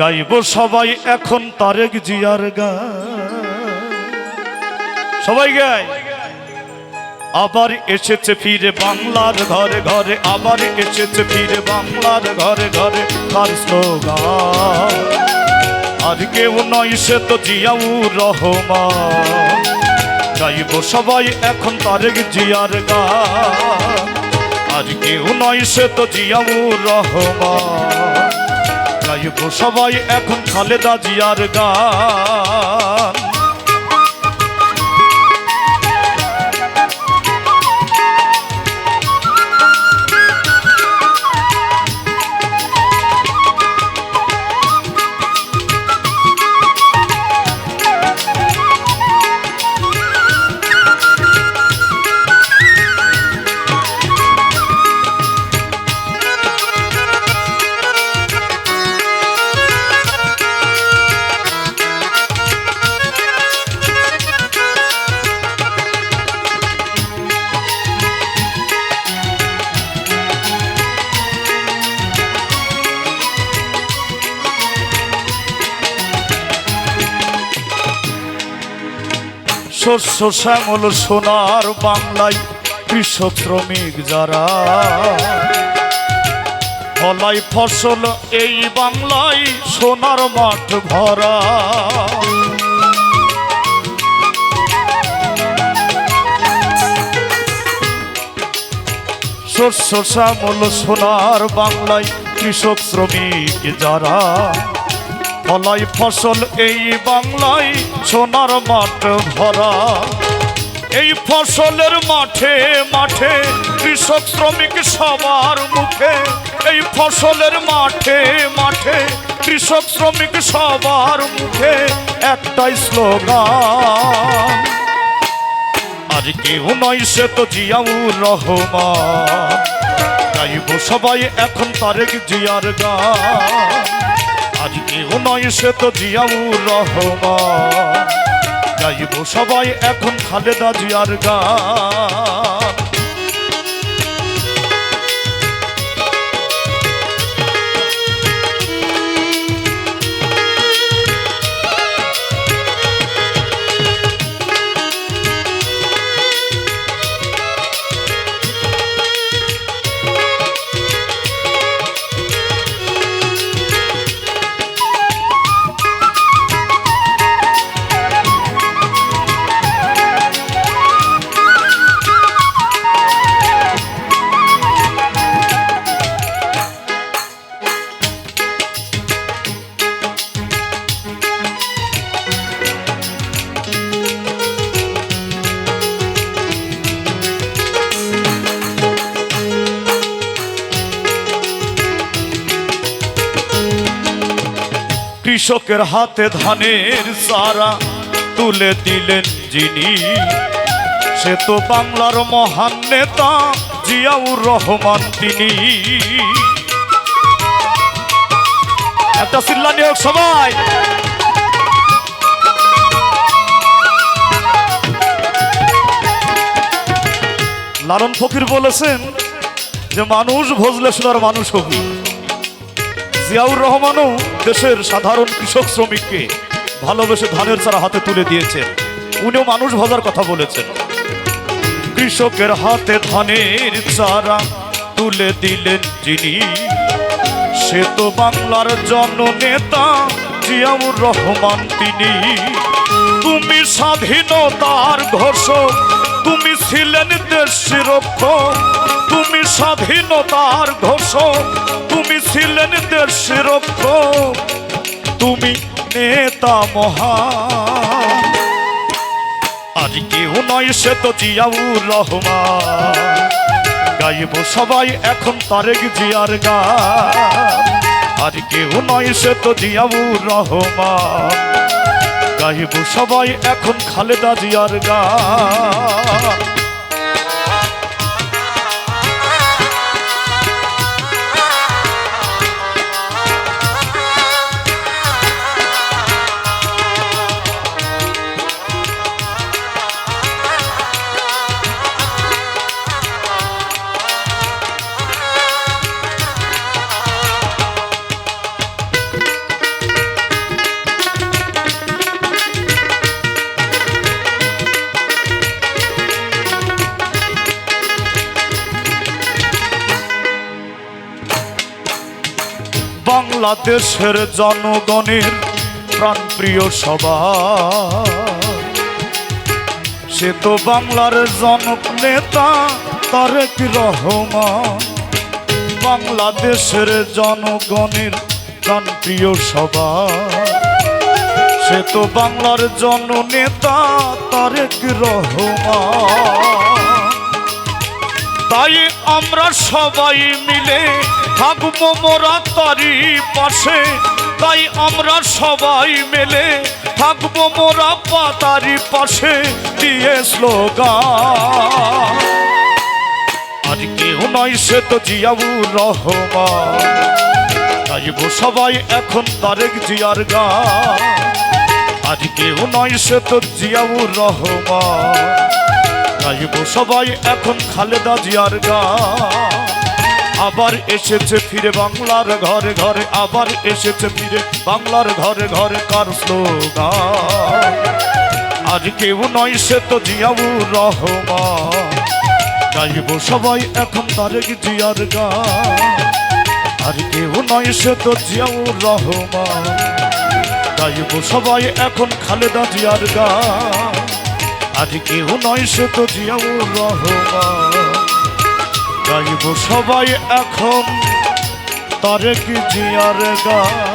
গাইব সবাই এখন তারেক জিয়ার গা। সবাই গায় আবার এসেছে ফিরে বাংলার ঘরে ঘরে, আবার এসেছে ফিরে বাংলার ঘরে ঘরে তার আর কেউ নয় সে তো জিয়াউর রহমান। গাইব সবাই এখন তারেক জিয়ার গা। আর কেউ নয় সে তো জিয়াউর রহমান। গাইব সবাই এখন খালেদা জিয়ার গান। শস্য শ্যামল সোনার বাংলায় কৃষক শ্রমিক যারা। ফলাই ফসল এই বাংলায় সোনার মাঠ ভরা। শস্য শ্যামল সোনার বাংলায় কৃষক শ্রমিক যারা। ফলাই ফসল এই বাংলায় সোনার মাঠ ভরা। এই ফসলের মাঠে মাঠে কৃষক, শ্রমিক সবার মুখে। এই ফসলের মাঠে মাঠে কৃষক, শ্রমিক সবার মুখে একটাই স্লোগান। আর কেউ নয় সে তো জিয়াউর রহমান। গাইব সবাই এখন তারেক জিয়ার গান। আজ কেউ নয় সে তো জিয়াউর রহমান। গাইব সবাই এখন খালেদা জিয়ার গান। কৃষকের হাতে ধানের সারা তুলে দিলেন যিনি। সে তো বাংলার মহান নেতা জিয়াউর রহমান তিনি। একটা চিল্লানি হোক সবাই। লালন ফকির বলেছেন যে, মানুষ ভজলে শোনার মানুষ হবি। জিয়াউর রহমানও দেশের সাধারণ কৃষক শ্রমিককে ভালোবেসে ধানের চারা হাতে তুলে দিয়েছেন। উনিও মানুষ ভজার কথা বলেছেন। কৃষকের হাতে ধানের চারা তুলে দিলেন যিনি, সে তো বাংলার জননেতা জিয়াউর রহমান তিনি। তুমি স্বাধীনতার ঘোষক, তুমি ছিলেন দেশের রক্ষক তুমি স্বাধীনতার ঘোষক, তুমি ছিলেন দেশের তুমি নেতা মহান। আজ কেউ নয় সে তো জিয়াউর রহমান। গাইব সবাই এখন তারেক জিয়ার গা আজ কেউ নয় সে তো জিয়াউর রহমান। গাইব সবাই এখন খালেদা জিয়ার গান। বাংলাদেশের জনগণের প্রাণপ্রিয় সভা সে তো বাংলার জনক নেতা তারেক রহমান। বাংলাদেশের জনগণের প্রাণপ্রিয় সভা সে তো বাংলার জননেতা তারেক রহমান। তাই আমরা সবাই মিলে থাকব মোরা তারি পাশে। তাই আমরা সবাই মিলে থাকব মোরা পাতারি পাশে, দিয়ে স্লোগান। আর কেউ নয় সে তো জিয়াউর রহমান। গাইব সবাই এখন তারেক জিয়ার গান। আর কেউ নয় সে তো জিয়াউর রহমান। গাইব সবাই এখন খালেদা জিয়ার গান আবার এসেছে ফিরে বাংলার ঘরে ঘরে, আবার এসেছে ফিরে বাংলার ঘরে ঘরে কার আজ কেউ নয় সে তো জিয়াউর রহমান। গাইব সবাই এখন তারেক জিয়ার গান আর কেউ নয় সে তো জিয়াউর রহমান। গাইব সবাই এখন খালেদা জিয়ার গান আজ কেউ নয় সে তো জিয়াউর রহমান। গাইব সবাই এখন তারে কি জিয়ার গান?